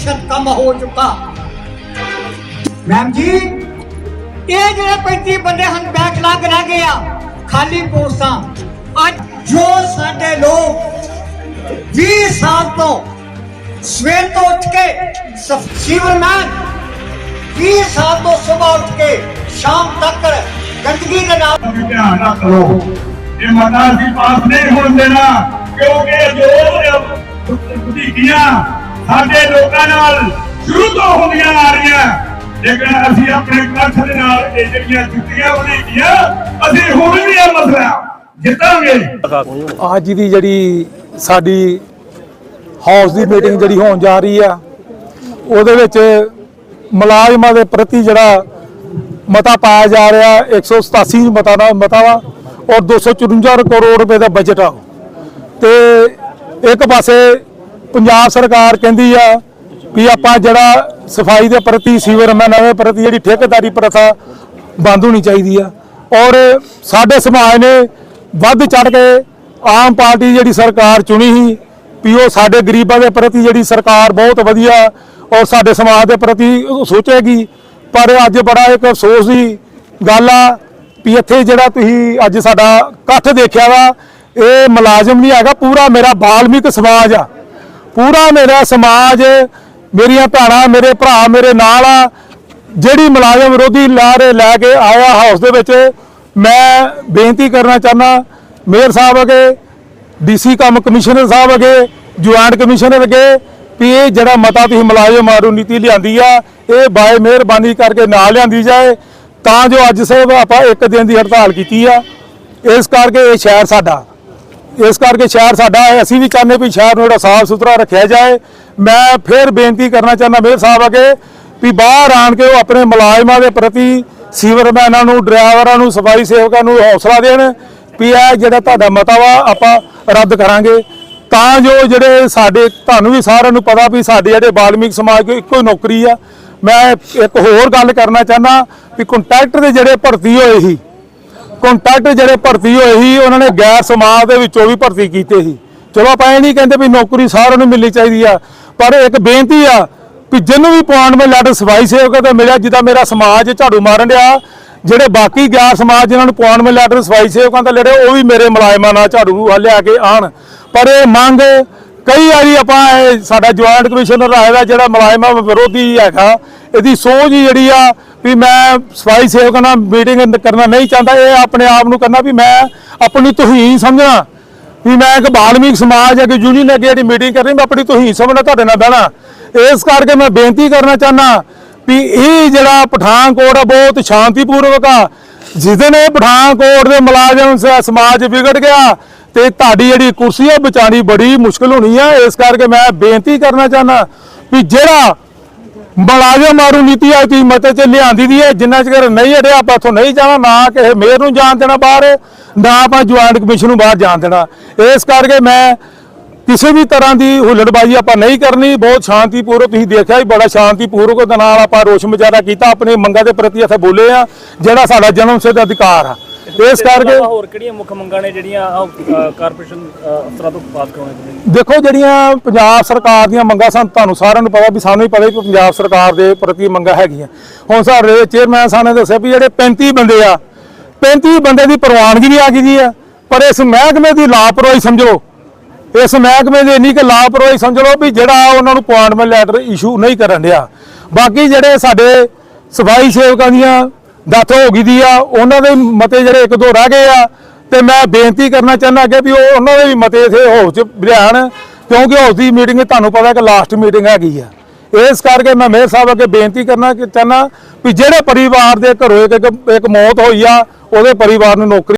98% ਕੰਮ ਹੋ ਚੁੱਕਾ। ਮੈਮ ਜੀ? ਇਹ ਜਿਹੜੇ 35 ਬੰਦੇ ਹਨ ਬੈਕ ਲੱਗ ਰਹਿ ਗਏ ਆ ਖਾਲੀ ਪੋਸਟਾਂ। ਅੱਜ ਜੋ ਸਾਡੇ ਲੋਕ 20 ਸਾਲ ਤੋਂ ਸਵੇਰ ਤੋਂ ਉੱਠ ਕੇ ਸੀਵਰਮੈਨ 20 ਸਾਲ ਤੋਂ ਸਵੇਰ ਉੱਠ ਕੇ ਸ਼ਾਮ ਤੱਕ ਗੰਦਗੀ ਦੇ ਨਾਲ ਵੀ ਧਿਆਨ ਰੱਖ ਲਓ। ਇਹ ਮਤਾ ਅਸੀਂ ਪਾਸ ਨਹੀਂ ਹੋਣ ਦੇਣਾ ਕਿਉਂਕਿ ਜੋ ਵਧੀਕੀਆਂ ਸਾਡੇ ਲੋਕਾਂ ਨਾਲ ਸ਼ੁਰੂ ਤੋਂ ਹੁੰਦੀਆਂ ਆ ਰਹੀਆਂ। ਲੇਕਿਨ ਅਸੀਂ ਆਪਣੇ ਕੱਠ ਦੇ ਨਾਲ ਇਹ ਜਿਹੜੀਆਂ ਜੁੱਤੀਆਂ ਵਧੀਕੀਆਂ ਅਸੀਂ ਹੁਣ ਵੀ ਇਹ ਮਸਲਾ ਜਿੱਤਾਂਗੇ। ਅੱਜ ਦੀ ਜਿਹੜੀ ਸਾਡੀ ਹਾਊਸ ਦੀ ਮੀਟਿੰਗ ਜਿਹੜੀ ਹੋਣ ਜਾ ਰਹੀ ਆ, ਉਹਦੇ ਵਿੱਚ ਮੁਲਾਜ਼ਮਾਂ ਦੇ ਪ੍ਰਤੀ ਜਿਹੜਾ ਮਤਾ ਪਾਇਆ ਜਾ ਰਿਹਾ 187 ਮਤਾ ਦਾ ਮਤਾ ਵਾ, ਔਰ 254 ਕਰੋੜ ਰੁਪਏ ਦਾ ਬਜਟ ਆ ਤੇ ਇੱਕ ਪਾਸੇ ਪੰਜਾਬ ਸਰਕਾਰ ਕਹਿੰਦੀ ਆ ਵੀ ਆਪਾਂ ਜਿਹੜਾ ਸਫ਼ਾਈ ਦੇ ਪ੍ਰਤੀ ਸੀਵਰਮੈਨਾਂ ਦੇ ਪ੍ਰਤੀ ਜਿਹੜੀ ਠੇਕੇਦਾਰੀ ਪ੍ਰਥਾ ਬੰਦ ਹੋਣੀ ਚਾਹੀਦੀ ਆ। ਔਰ ਸਾਡੇ ਸਮਾਜ ਨੇ ਵੱਧ ਚੜ ਕੇ ਆਮ ਪਾਰਟੀ ਜਿਹੜੀ ਸਰਕਾਰ ਚੁਣੀ ਸੀ ਵੀ ਉਹ ਸਾਡੇ ਗਰੀਬਾਂ ਦੇ ਪ੍ਰਤੀ ਜਿਹੜੀ ਸਰਕਾਰ ਬਹੁਤ ਵਧੀਆ ਔਰ ਸਾਡੇ ਸਮਾਜ ਦੇ ਪ੍ਰਤੀ ਉਹ ਸੋਚੇਗੀ। ਪਰ ਅੱਜ ਬੜਾ ਇੱਕ ਅਫਸੋਸ ਦੀ ਗੱਲ ਆ ਵੀ ਇੱਥੇ ਜਿਹੜਾ ਤੁਸੀਂ ਅੱਜ ਸਾਡਾ ਇਕੱਠ ਦੇਖਿਆ ਵਾ, ਇਹ ਮੁਲਾਜ਼ਮ ਨਹੀਂ ਹੈਗਾ, ਪੂਰਾ ਮੇਰਾ ਬਾਲਮਿਕ ਸਮਾਜ ਆ। ਪੂਰਾ ਮੇਰਾ ਸਮਾਜ, ਮੇਰੀਆਂ ਭੈਣਾਂ, ਮੇਰੇ ਭਰਾ, ਮੇਰੇ ਨਾਲ ਆ, ਜਿਹੜੀ ਮੁਲਾਜ਼ਮ ਵਿਰੋਧੀ ਲਾਰੇ ਲੈ ਕੇ ਆਇਆ ਹਾਊਸ ਦੇ ਵਿੱਚ, ਮੈਂ ਬੇਨਤੀ ਕਰਨਾ ਚਾਹਨਾ ਮੇਅਰ ਸਾਹਿਬ ਅਗੇ ਡੀਸੀ ਕੰਮ ਕਮਿਸ਼ਨਰ ਸਾਹਿਬ ਅਗੇ, ਜੁਆਇੰਟ ਕਮਿਸ਼ਨਰ ਅਗੇ, ਵੀ ਇਹ ਜਿਹੜਾ ਮਤਾ ਤੁਸੀਂ ਮੁਲਾਜ਼ਮ ਮਾਰੂ ਨੀਤੀ ਲਿਆਂਦੀ ਆ, ਇਹ ਬਾਏ ਮਿਹਰਬਾਨੀ ਕਰਕੇ ਨਾ ਲਿਆਂਦੀ ਜਾਏ, ਤਾਂ ਜੋ ਅੱਜ ਸਭ ਆਪਾਂ ਇੱਕ ਦਿਨ ਦੀ ਹੜਤਾਲ ਕੀਤੀ ਆ। ਇਸ ਕਰਕੇ ਇਹ ਸ਼ਹਿਰ ਸਾਡਾ। ਇਸ ਕਰਕੇ ਸ਼ਹਿਰ ਸਾਡਾ ਹੈ। ਅਸੀਂ ਵੀ ਚਾਹੁੰਦੇ ਵੀ ਸ਼ਹਿਰ ਨੂੰ ਜਿਹੜਾ ਸਾਫ਼ ਸੁਥਰਾ ਰੱਖਿਆ ਜਾਏ। ਮੈਂ ਫਿਰ ਬੇਨਤੀ ਕਰਨਾ ਚਾਹੁੰਦਾ ਮੇਰ ਸਾਹਿਬ ਅਗੇ ਵੀ ਬਾਹਰ ਆਣ ਕੇ ਉਹ ਆਪਣੇ ਮੁਲਾਜ਼ਮਾਂ ਦੇ ਪ੍ਰਤੀ ਸੀਵਰਮੈਨਾਂ ਨੂੰ, ਡਰਾਈਵਰਾਂ ਨੂੰ, ਸਫ਼ਾਈ ਸੇਵਕਾਂ ਨੂੰ ਹੌਸਲਾ ਦੇਣ ਵੀ ਇਹ ਜਿਹੜਾ ਤੁਹਾਡਾ ਮਤਾ ਵਾ ਆਪਾਂ ਰੱਦ ਕਰਾਂਗੇ। ਤਾਂ ਜੋ ਜਿਹੜੇ ਸਾਡੇ ਤੁਹਾਨੂੰ ਵੀ ਸਾਰਿਆਂ ਨੂੰ ਪਤਾ ਵੀ ਸਾਡੇ ਜਿਹੜੇ ਬਾਲਮਿਕ ਸਮਾਜ ਕੋ ਇੱਕੋ ਹੀ ਨੌਕਰੀ ਆ। ਮੈਂ ਇੱਕ ਹੋਰ ਗੱਲ ਕਰਨਾ ਚਾਹੁੰਦਾ ਵੀ ਕੰਟਰੈਕਟਰ ਦੇ ਜਿਹੜੇ ਭਰਤੀ ਹੋਏ ਸੀ ਕੰਟੈਕਟ ਜਿਹੜੇ ਭਰਤੀ ਹੋਏ ਸੀ, ਉਹਨਾਂ ਨੇ ਗੈਰ ਸਮਾਜ ਦੇ ਵਿੱਚੋਂ ਵੀ ਭਰਤੀ ਕੀਤੇ ਸੀ। ਚਲੋ ਆਪਾਂ ਇਹ ਨਹੀਂ ਕਹਿੰਦੇ ਵੀ ਨੌਕਰੀ ਸਾਰਿਆਂ ਨੂੰ ਮਿਲਣੀ ਚਾਹੀਦੀ ਆ, ਪਰ ਇੱਕ ਬੇਨਤੀ ਆ ਵੀ ਜਿਹਨੂੰ ਵੀ ਅਪਾਇੰਟਮੈਂਟ ਲੈਟਰ ਸਫ਼ਾਈ ਸੇਵਕ ਤੇ ਮਿਲਿਆ, ਜਿੱਦਾਂ ਮੇਰਾ ਸਮਾਜ ਝਾੜੂ ਮਾਰਨ ਡਿਆ, ਜਿਹੜੇ ਬਾਕੀ ਗੈਰ ਸਮਾਜ ਜਿਹਨਾਂ ਨੂੰ ਅਪਾਇੰਟਮੈਂਟ ਲੈਟਰ ਸਫ਼ਾਈ ਸੇਵਕਾਂ ਦਾ ਲੜੇ, ਉਹ ਵੀ ਮੇਰੇ ਮੁਲਾਜ਼ਮਾਂ ਨਾਲ ਝਾੜੂ ਲਿਆ ਕੇ ਆਣ ਪਰ ਇਹ ਮੰਗ ਕਈ ਵਾਰੀ ਆਪਾਂ ਇਹ ਸਾਡਾ ਜੁਆਇੰਟ ਕਮਿਸ਼ਨਰ ਆਇਆ ਦਾ ਜਿਹੜਾ ਮੁਲਾਜ਼ਮਾਂ ਵਿਰੋਧੀ ਹੈਗਾ, ਇਹਦੀ ਸੋਝ ਹੀ ਜਿਹੜੀ ਆ ਵੀ ਮੈਂ ਸਫ਼ਾਈ ਸੇਵਕਾਂ ਨਾਲ ਮੀਟਿੰਗ ਕਰਨਾ ਨਹੀਂ ਚਾਹੁੰਦਾ, ਇਹ ਆਪਣੇ ਆਪ ਨੂੰ ਕਰਨਾ ਵੀ ਮੈਂ ਆਪਣੀ ਤੋਹੀਨ ਸਮਝਣਾ। ਵੀ ਮੈਂ ਇੱਕ ਬਾਲਮੀਕ ਸਮਾਜ ਹੈ ਕਿ ਯੂਨੀਅਨ ਅੱਗੇ ਜਿਹੜੀ ਮੀਟਿੰਗ ਕਰਨੀ, ਮੈਂ ਆਪਣੀ ਤੋਹੀਨ ਸਮਝਣਾ, ਤੁਹਾਡੇ ਨਾਲ ਬਹਿਣਾ। ਇਸ ਕਰਕੇ ਮੈਂ ਬੇਨਤੀ ਕਰਨਾ ਚਾਹਨਾ ਵੀ ਇਹ ਜਿਹੜਾ ਪਠਾਨਕੋਟ ਆ, ਬਹੁਤ ਸ਼ਾਂਤੀਪੂਰਵਕ ਆ। ਜਿਸ ਦਿਨ ਇਹ ਪਠਾਨਕੋਟ ਦੇ ਮੁਲਾਜ਼ਮ ਸਮਾਜ ਵਿਗੜ ਗਿਆ ਤੇ ਤੁਹਾਡੀ ਜਿਹੜੀ ਕੁਰਸੀ ਆ ਬਚਾਣੀ ਬੜੀ ਮੁਸ਼ਕਲ ਹੋਣੀ ਆ। ਇਸ ਕਰਕੇ ਮੈਂ ਬੇਨਤੀ ਕਰਨਾ ਚਾਹਨਾ ਵੀ ਜਿਹੜਾ ਮੁਲਾਜ਼ਮ ਮਾਰੂ ਨੀਤੀ ਆ, ਤੁਸੀਂ ਮਤੇ ਚ ਲਿਆਂਦੀ ਦੀ ਹੈ, ਜਿੰਨਾ ਚਿਰ ਨਹੀਂ ਹਟਿਆ ਆਪਾਂ ਇੱਥੋਂ ਨਹੀਂ ਜਾਣਾ, ਨਾ ਕਿਸੇ ਮੇਅਰ ਨੂੰ ਜਾਣ ਦੇਣਾ ਬਾਹਰ, ਨਾ ਆਪਾਂ ਜੁਆਇੰਟ ਕਮਿਸ਼ਨ ਨੂੰ ਬਾਹਰ ਜਾਣ ਦੇਣਾ। ਇਸ ਕਰਕੇ ਮੈਂ ਕਿਸੇ ਵੀ ਤਰ੍ਹਾਂ ਦੀ ਹੁੱਲੜਬਾਜ਼ੀ ਆਪਾਂ ਨਹੀਂ ਕਰਨੀ, ਬਹੁਤ ਸ਼ਾਂਤੀਪੂਰਵਕ, ਤੁਸੀਂ ਦੇਖਿਆ ਹੀ ਬੜਾ ਸ਼ਾਂਤੀਪੂਰਵਕ ਦੇ ਨਾਲ ਆਪਾਂ ਰੋਸ਼ ਮੁਜ਼ਾਹਰਾ ਕੀਤਾ, ਆਪਣੇ ਮੰਗਾਂ ਦੇ ਪ੍ਰਤੀ ਇੱਥੇ ਬੋਲੇ ਆ, ਜਿਹੜਾ ਸਾਡਾ ਜਨਮ ਸਿੱਧ ਅਧਿਕਾਰ ਆ। ਇਸ ਕਰਕੇ ਹੋਰ ਕਿਹੜੀਆਂ ਮੁੱਖ ਮੰਗਾਂ ਨੇ ਜਿਹੜੀਆਂ ਕਾਰਪੋਰੇਸ਼ਨ ਅਫਸਰਾਂ ਤੋਂ ਪਾਸ ਕਰਾਉਣੇ ਚਾਹੀਦੇ ਦੇਖੋ ਜਿਹੜੀਆਂ ਪੰਜਾਬ ਸਰਕਾਰ ਦੀਆਂ ਮੰਗਾਂ ਸਨ ਤੁਹਾਨੂੰ ਸਾਰਿਆਂ ਨੂੰ ਪਤਾ ਵੀ ਸਾਨੂੰ ਹੀ ਪਤਾ ਵੀ ਪੰਜਾਬ ਸਰਕਾਰ ਦੇ ਪ੍ਰਤੀ ਮੰਗਾਂ ਹੈਗੀਆਂ। ਹੁਣ ਸਾਡੇ ਚੇਅਰਮੈਨ ਸਾਹਿਬ ਨੇ ਦੱਸਿਆ ਵੀ ਜਿਹੜੇ 35 ਬੰਦੇ ਆ 35 ਬੰਦੇ ਦੀ ਪ੍ਰਵਾਨਗੀ ਨਹੀਂ ਆ ਗਈ ਜੀ ਆ ਪਰ ਇਸ ਮਹਿਕਮੇ ਦੀ ਲਾਪਰਵਾਹੀ ਸਮਝੋ। ਇਸ ਮਹਿਕਮੇ ਦੀ ਇੰਨੀ ਕਿ ਲਾਪਰਵਾਹੀ ਸਮਝ ਲਓ ਵੀ ਜਿਹੜਾ ਉਹਨਾਂ ਨੂੰ ਅਪਾਇੰਟਮੈਂਟ ਲੈਟਰ ਇਸ਼ੂ ਨਹੀਂ ਕਰਨ ਡਿਆ। ਬਾਕੀ ਜਿਹੜੇ ਸਾਡੇ ਸਫ਼ਾਈ ਸੇਵਕਾਂ ਦੀਆਂ ਡੈਥ ਹੋ ਗਈ ਦੀ ਆ, ਉਹਨਾਂ ਦੇ ਮਤੇ ਜਿਹੜੇ ਇੱਕ ਦੋ ਰਹਿ ਗਏ ਆ, ਤੇ ਮੈਂ ਬੇਨਤੀ ਕਰਨਾ ਚਾਹੁੰਦਾ ਅੱਗੇ ਵੀ ਉਹ ਉਹਨਾਂ ਦੇ ਵੀ ਮਤੇ ਇਥੇ ਹਾਊਸ 'ਚ ਲਿਆਣ ਕਿਉਂਕਿ ਹਾਊਸ ਦੀ ਮੀਟਿੰਗ ਤੁਹਾਨੂੰ ਪਤਾ ਕਿ ਲਾਸਟ ਮੀਟਿੰਗ ਹੈਗੀ ਆ। ਇਸ ਕਰਕੇ ਮੈਂ ਮੇਅਰ ਸਾਹਿਬ ਅੱਗੇ ਬੇਨਤੀ ਕਰਨਾ ਕਿ ਚਾਹੁੰਦਾ ਵੀ ਜਿਹੜੇ ਪਰਿਵਾਰ ਦੇ ਘਰੋਂ ਇੱਕ- ਇੱਕ ਮੌਤ ਹੋਈ ਆ, ਉਹਦੇ ਪਰਿਵਾਰ ਨੂੰ ਨੌਕਰੀ